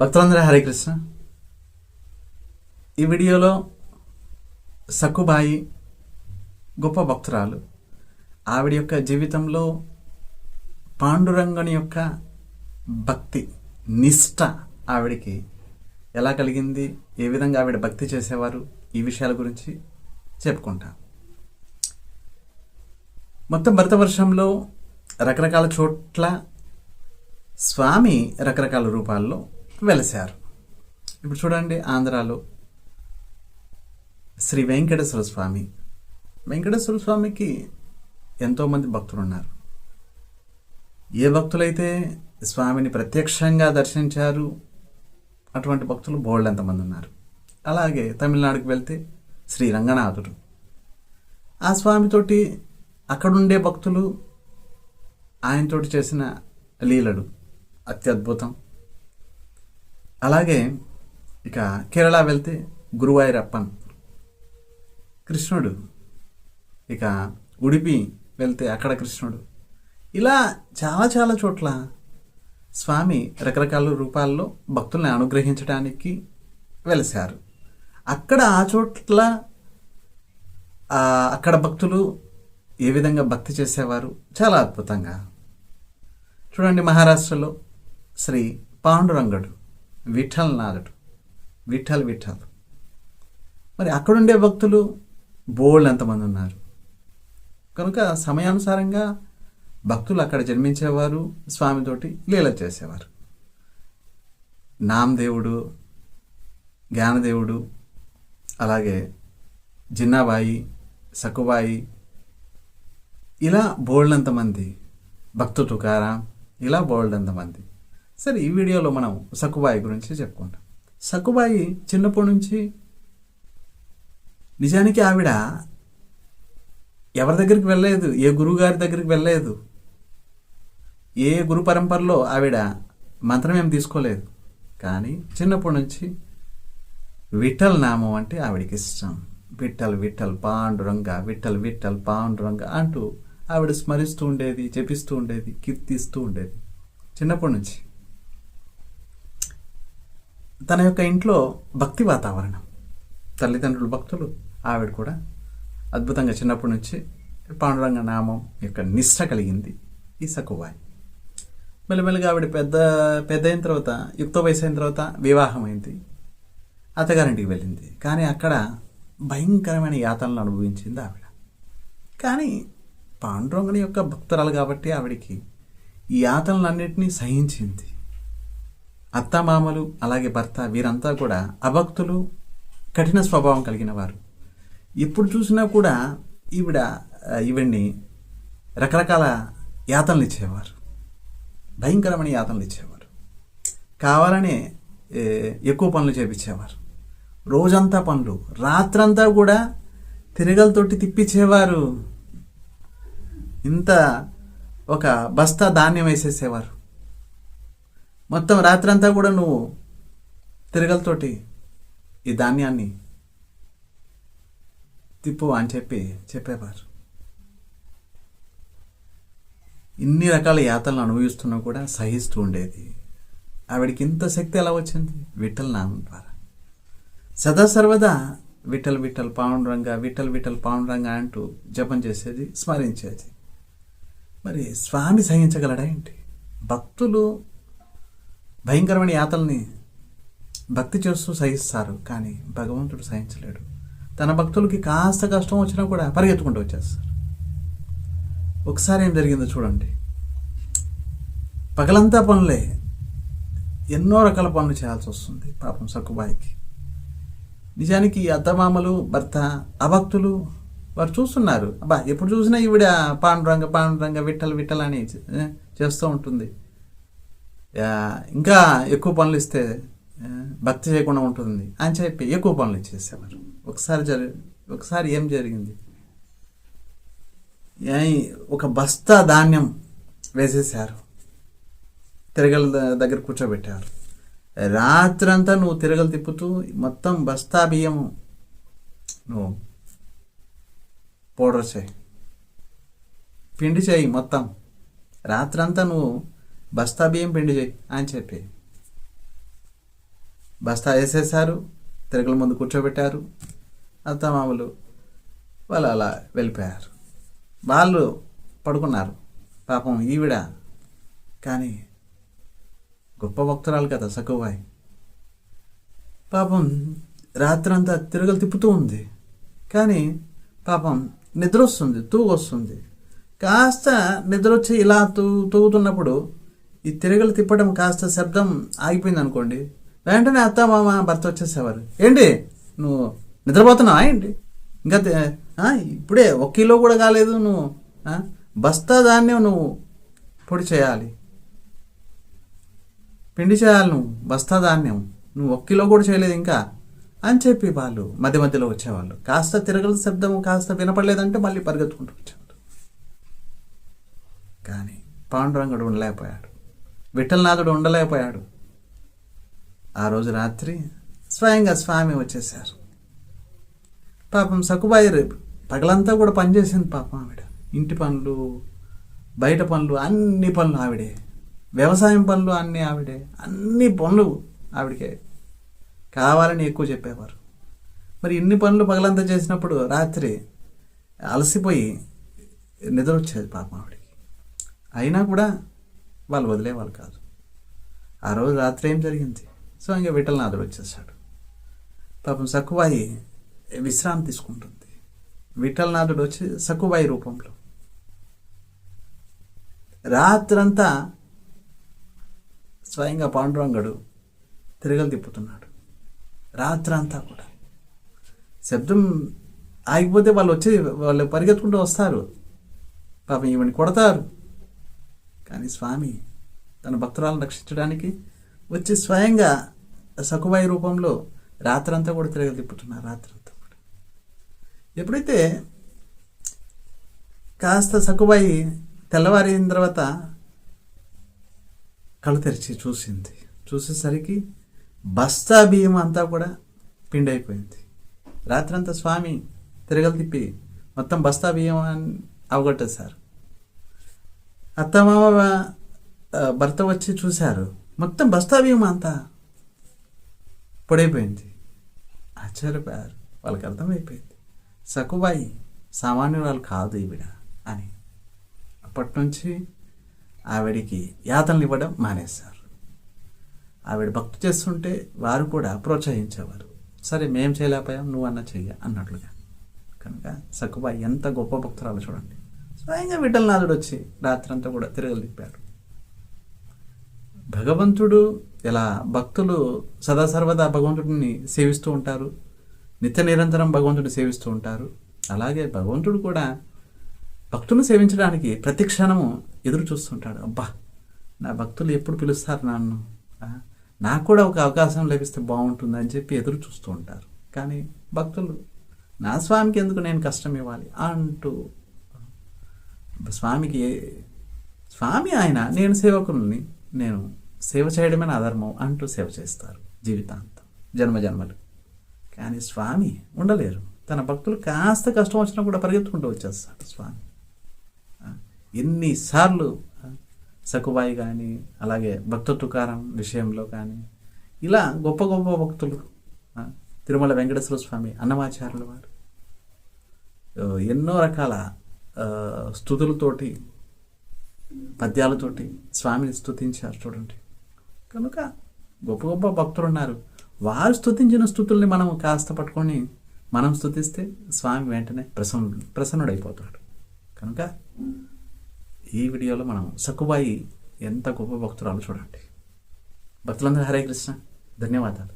భక్తులందరూ హరే కృష్ణ. ఈ వీడియోలో సక్కుబాయి గొప్ప భక్తురాలు. ఆవిడ యొక్క జీవితంలో పాండురంగని యొక్క భక్తి నిష్ట ఆవిడికి ఎలా కలిగింది ఏ విధంగా ఆవిడ భక్తి చేసేవారు ఈ విషయాల గురించి చెప్పుకుంటాం. మొత్తం భరతవర్షంలో రకరకాల చోట్ల స్వామి రకరకాల రూపాల్లో వెలిశారు ఇప్పుడు చూడండి ఆంధ్రాలో శ్రీ వెంకటేశ్వర స్వామి. వెంకటేశ్వర స్వామికి ఎంతోమంది భక్తులు ఉన్నారు ఏ భక్తులైతే స్వామిని ప్రత్యక్షంగా దర్శించారు అటువంటి భక్తులు బోల్డ్ ఎంతమంది ఉన్నారు. అలాగే తమిళనాడుకి వెళ్తే శ్రీ రంగనాథుడు. ఆ స్వామితోటి అక్కడుండే భక్తులు ఆయనతోటి చేసిన లీలడు అత్యద్భుతం. అలాగే ఇక కేరళ వెళ్తే గురువాయూరప్పన్. కృష్ణుడు. ఇక ఉడిపి వెళ్తే అక్కడ కృష్ణుడు. ఇలా చాలా చాలా చోట్ల స్వామి రకరకాల రూపాల్లో భక్తుల్ని అనుగ్రహించడానికి వెలిశారు. అక్కడ ఆ చోట్ల అక్కడ భక్తులు ఏ విధంగా భక్తి చేసేవారు? చాలా అద్భుతంగా. చూడండి మహారాష్ట్రలో శ్రీ పాండురంగడు. విఠల్ నాథుడు విఠల్ విఠల్. మరి అక్కడుండే భక్తులు బోల్డ్ ఎంతమంది ఉన్నారు? కనుక సమయానుసారంగా భక్తులు అక్కడ జన్మించేవారు స్వామితోటి లీల చేసేవారు. నామదేవుడు జ్ఞానదేవుడు అలాగే జిన్నాబాయి సకుబాయి ఇలా బోల్డ్ భక్తు తుకారాం ఇలా బోల్డ్ సరే ఈ వీడియోలో మనం సక్కుబాయి గురించి చెప్పుకుంటాం సక్కుబాయి చిన్నప్పటి నుంచి నిజానికి ఆవిడ ఎవరి దగ్గరికి వెళ్ళలేదు ఏ గురువు గారి దగ్గరికి వెళ్ళలేదు ఏ గురు పరంపరలో ఆవిడ మంత్రం ఏం తీసుకోలేదు. కానీ చిన్నప్పటి నుంచి విఠల్ నామం అంటే ఆవిడకి ఇష్టం. విఠల్ విఠల్ పాండురంగ విఠల్ విఠల్ పాండురంగ అంటూ ఆవిడ స్మరిస్తూ ఉండేది జపిస్తూ ఉండేది కీర్తిస్తూ ఉండేది. చిన్నప్పటి నుంచి తన యొక్క ఇంట్లో భక్తి వాతావరణం. తల్లిదండ్రులు భక్తులు ఆవిడ కూడా అద్భుతంగా చిన్నప్పటి నుంచి పాండురంగ నామం యొక్క నిష్ట కలిగింది ఈ సకువాయి మెల్లమెల్లగా ఆవిడ పెద్ద పెద్ద అయిన తర్వాత యుక్త వయసు అయిన తర్వాత వివాహమైంది. అత్తగారింటికి వెళ్ళింది. కానీ అక్కడ భయంకరమైన యాతనలు అనుభవించింది ఆవిడ. కానీ పాండురంగుని యొక్క భక్తురాలు కాబట్టి ఆవిడికి ఈ యాతనలన్నింటినీ సహించింది. అత్తమామలు అలాగే భర్త వీరంతా కూడా అభక్తులు కఠిన స్వభావం కలిగిన వారు. ఎప్పుడు చూసినా కూడా ఈవిడ ఆ, ఈవిడ్ని రకరకాల యాతనలు ఇచ్చేవారు భయంకరమైన యాతనలు ఇచ్చేవారు కావాలనే ఎక్కువ పనులు చేపించేవారు రోజంతా పనులు రాత్రంతా కూడా తిరగలతోటి తిప్పించేవారు ఇంత ఒక బస్తా ధాన్యం వేసేసేవారు. మొత్తం రాత్రంతా కూడా నువ్వు తిరగలతోటి ఈ ధాన్యాన్ని తిప్పు అని చెప్పి చెప్పేవారు. ఇన్ని రకాల యాతలను అనుభవిస్తున్నా కూడా సహిస్తూ ఉండేది. ఆవిడకి ఇంత శక్తి ఎలా వచ్చింది? విఠల్ నామం ద్వారా. సదా సర్వదా విఠల్ విఠల్ పాండురంగ విఠల్ విఠల్ పాండురంగ అంటూ జపం చేసేది స్మరించేది. మరి స్వామి సహించగలడా ఏంటి? భక్తులు భయంకరమైన యాతల్ని భక్తి చేస్తూ సహిస్తారు కానీ భగవంతుడు సహించలేడు. తన భక్తులకి కాస్త కష్టం వచ్చినా కూడా పరిగెత్తుకుంటూ వచ్చేస్తారు. ఒకసారి ఏం జరిగిందో చూడండి. పగలంతా పనులే ఎన్నో రకాల పనులు చేయాల్సి వస్తుంది పాపం సక్కుబాయికి. నిజానికి అత్తమామలు భర్త అభక్తులు వారు చూస్తున్నారు. అబ్బా ఎప్పుడు చూసినా ఈవిడ పాండురంగ పాండురంగ విట్టలు విట్టలు అని చేస్తూ ఉంటుంది. ఇంకా ఎక్కువ పనులు ఇస్తే భక్తి చేయకుండా ఉంటుంది అని చెప్పి ఎక్కువ పనులు ఇచ్చేసేవారు ఒకసారి జరి ఒకసారి ఏం జరిగింది? ఏ- ఒక బస్తా ధాన్యం వేసేసారు తిరగల దగ్గర కూర్చోబెట్టారు. రాత్రంతా నువ్వు తిరగలు తిప్పుతూ మొత్తం బస్తా బియ్యం నువ్వు పౌడర్ చేయి. పిండి చేయి మొత్తం. రాత్రంతా నువ్వు బస్తా బియ్యం పిండి చేయి అని చెప్పి. బస్తా వేసేసారు తిరగల ముందు కూర్చోబెట్టారు. అత్తమామలు వాళ్ళు అలా వెళ్ళిపోయారు. వాళ్ళు పడుకున్నారు. పాపం ఈవిడ. కానీ గొప్ప భక్తురాలు కదా సకుబాయి పాపం రాత్రంతా తిరగలు తిప్పుతూ ఉంది. కానీ పాపం నిద్ర వస్తుంది తూగొస్తుంది. కాస్త నిద్ర వచ్చి ఇలా తూ తూగుతున్నప్పుడు ఈ తిరగలు తిప్పడం కాస్త శబ్దం ఆగిపోయింది అనుకోండి వెంటనే అత్త మామ భర్త వచ్చేసేవారు. ఏంటి? నువ్వు నిద్రపోతున్నావా ఏంటి? ఇంకా ఇప్పుడే ఒక కిలో కూడా కాలేదు నువ్వు. బస్తా ధాన్యం నువ్వు పొడి చేయాలి. పిండి చేయాలి నువ్వు బస్తా ధాన్యం. నువ్వు ఒక కిలో కూడా చేయలేదు ఇంకా. అని చెప్పి వాళ్ళు మధ్య మధ్యలో వచ్చేవాళ్ళు. కాస్త తిరగల శబ్దం కాస్త వినపడలేదంటే మళ్ళీ పరిగెత్తుకుంటూ వచ్చేవాళ్ళు. కానీ పాండురంగుడు ఉండలేకపోయాడు. విఠలనాథుడు ఉండలేకపోయాడు. ఆ రోజు రాత్రి స్వయంగా స్వామి వచ్చేసారు పాపం సకుబాయి రేపు పగలంతా కూడా పనిచేసింది పాపం ఆవిడ. ఇంటి పనులు బయట పనులు అన్ని పనులు ఆవిడే. వ్యవసాయం పనులు అన్నీ ఆవిడే. అన్ని పనులు ఆవిడకే. కావాలని ఎక్కువ చెప్పేవారు. మరి ఇన్ని పనులు పగలంతా చేసినప్పుడు రాత్రి అలసిపోయి నిద్ర వచ్చేది పాపం ఆవిడకి. అయినా కూడా వాళ్ళు వదిలేవాళ్ళు కాదు. ఆ రోజు రాత్రి ఏం జరిగింది? సో ఇంకా విఠలనాథుడు వచ్చేసాడు పాపం సక్కుబాయి విశ్రాంతి తీసుకుంటుంది. విఠలనాథుడు వచ్చి సక్కుబాయి రూపంలో. రాత్రంతా స్వయంగా పాండురంగడు తిరగలు తిప్పుతున్నాడు. రాత్రంతా కూడా. శబ్దం ఆగిపోతే వాళ్ళు వచ్చి వాళ్ళు పరిగెత్తుకుంటూ వస్తారు. పాపం ఈమెను కొడతారు. కానీ స్వామి తన భక్తురాలను రక్షించడానికి వచ్చి స్వయంగా సకుబాయి రూపంలో రాత్రంతా కూడా తిరగలు తిప్పుతున్నారు రాత్రంతా కూడా. ఎప్పుడైతే కాస్త సకుబాయి తెల్లవారిన తర్వాత కళ్ళు తెరిచి చూసింది చూసేసరికి బస్తా బియ్యం అంతా కూడా పిండి అయిపోయింది రాత్రంతా స్వామి తిరగలు తిప్పి మొత్తం బస్తా బియ్యం అని అవగొట్టేశారు. అత్తమామ మామ భర్త వచ్చి చూశారు. మొత్తం బస్తా బియ్యం అంతా పొడైపోయింది. ఆశ్చర్యపోయారు. వాళ్ళకి అర్థమైపోయింది. సకుబాయి సామాన్యురాలు కాదు ఈవిడ అని. అప్పటి నుంచి ఆవిడికి యాతనలు ఇవ్వడం మానేశారు. ఆవిడ భక్తి చేస్తుంటే వారు కూడా ప్రోత్సహించేవారు. సరే మేం చేయలేకపోయాం నువ్వు చెయ్య అన్నట్లుగా. కనుక సక్కుబాయి ఎంత గొప్ప భక్తురాలు చూడండి. స్వయంగా విఠలనాథుడు వచ్చి రాత్రంతా కూడా తిరగలు తిప్పాడు. భగవంతుడు ఎలా భక్తులు సదా సర్వదా భగవంతుడిని సేవిస్తూ ఉంటారు నిత్య నిరంతరం భగవంతుడిని సేవిస్తూ ఉంటారు. అలాగే భగవంతుడు కూడా భక్తులను సేవించడానికి ప్రతి క్షణము ఎదురు చూస్తుంటాడు. అబ్బా నా భక్తులు ఎప్పుడు పిలుస్తారు నన్ను? నాకు కూడా ఒక అవకాశం లభిస్తే బాగుంటుంది అని చెప్పి ఎదురు చూస్తూ ఉంటారు. కానీ భక్తులు నా స్వామికి ఎందుకు నేను కష్టం ఇవ్వాలి అంటూ స్వామికి స్వామి ఆయన నేను సేవకుల్ని నేను సేవ చేయడమే నా ధర్మం అంటూ సేవ చేస్తారు జీవితాంతం జన్మ జన్మలు. కానీ స్వామి ఉండలేరు. తన భక్తులు కాస్త కష్టం వచ్చినా కూడా పరిగెత్తుకుంటూ వచ్చేస్తాడు స్వామి. ఎన్నిసార్లు సకుబాయి కానీ అలాగే భక్త తుకారం విషయంలో కానీ ఇలా గొప్ప గొప్ప భక్తులు తిరుమల వెంకటేశ్వర స్వామి అన్నమాచార్యుల వారు ఎన్నో రకాల స్థుతులతోటి పద్యాలతోటి స్వామిని స్థుతించారు చూడండి. కనుక గొప్ప గొప్ప భక్తులు ఉన్నారు. వారు స్తుతించిన స్థుతుల్ని మనం కాస్త పట్టుకొని మనం స్తుతిస్తే స్వామి వెంటనే ప్రసన్న ప్రసన్నుడైపోతాడు. కనుక ఈ వీడియోలో మనం సక్కుబాయి ఎంత గొప్ప భక్తురాలు చూడండి. భక్తులందరూ హరే కృష్ణ. ధన్యవాదాలు.